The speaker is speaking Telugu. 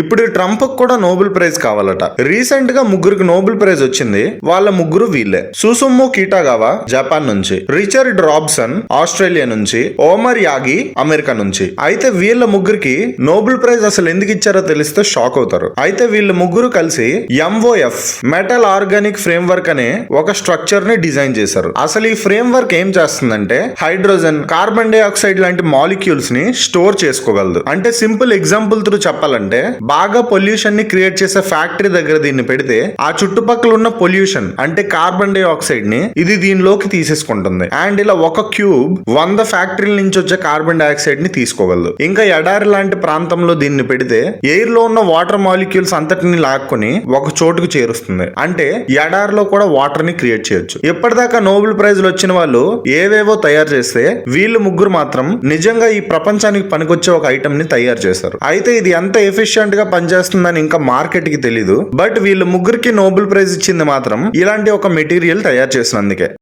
ఇప్పుడు ట్రంప్ కూడా నోబెల్ ప్రైజ్ కావాలట. రీసెంట్గా ముగ్గురికి నోబెల్ ప్రైజ్ వచ్చింది. వాళ్ళ ముగ్గురు వీళ్ళే. సుసుమ్మో కీటాగావా జపాన్ నుంచి. రిచర్డ్ రాబ్సన్ ఆస్ట్రేలియా నుంచి. ఓమర్ యాగి అమెరికా నుంచి. అయితే వీళ్ళ ముగ్గురికి నోబెల్ ప్రైజ్ అసలు ఎందుకు ఇచ్చారో తెలిస్తే షాక్ అవుతారు. అయితే వీళ్ళ ముగ్గురు కలిసి MOF metal organic framework అనే ఒక స్ట్రక్చర్ని డిజైన్ చేశారు. అసలు ఈ ఫ్రేమ్ వర్క్ ఏం చేస్తుందంటే హైడ్రోజన్ కార్బన్ డైఆక్సైడ్ లాంటి మాలిక్యూల్స్ని స్టోర్ చేసుకోగలదు. అంటే సింపుల్ ఎగ్జాంపుల్ త్రూ చెప్పాలంటే బాగా పొల్యూషన్ని క్రియేట్ చేసే ఫ్యాక్టరీ దగ్గర దీన్ని పెడితే ఆ చుట్టుపక్కల ఉన్న పొల్యూషన్ అంటే కార్బన్ డైఆక్సైడ్ని ఇది దీనిలోకి తీసేసుకుంటుంది. అండ్ ఇలా ఒక క్యూబ్ వంద ఫ్యాక్టరీల నుంచి వచ్చే కార్బన్ డైఆక్సైడ్ని తీసుకోగలదు. ఇంకా ఎడారి లాంటి ప్రాంతంలో దీన్ని పెడితే ఎయిర్లో ఉన్న వాటర్ మాలిక్యూల్స్ అంతటిని లాక్కొని ఒక చోటుకు చేరుస్తుంది. అంటే ఎడారిలో కూడా వాటర్ని క్రియేట్ చేయొచ్చు. ఇప్పటిదాకా నోబెల్ ప్రైజ్లు వచ్చిన వాళ్ళు ఏవేవో తయారు చేస్తే వీళ్ళు ముగ్గురు మాత్రం నిజంగా ఈ ప్రపంచానికి పనికొచ్చే ఒక ఐటమ్ని తయారు చేశారు అయితే ఇది ఎంత ఎఫిషియంట్ గా పనిచేస్తుందని ఇంకా మార్కెట్కి తెలీదు. బట్ వీళ్ళు ముగ్గురికి నోబెల్ ప్రైజ్ ఇచ్చింది మాత్రం ఇలాంటి ఒక మెటీరియల్ తయారు చేసినందుకే.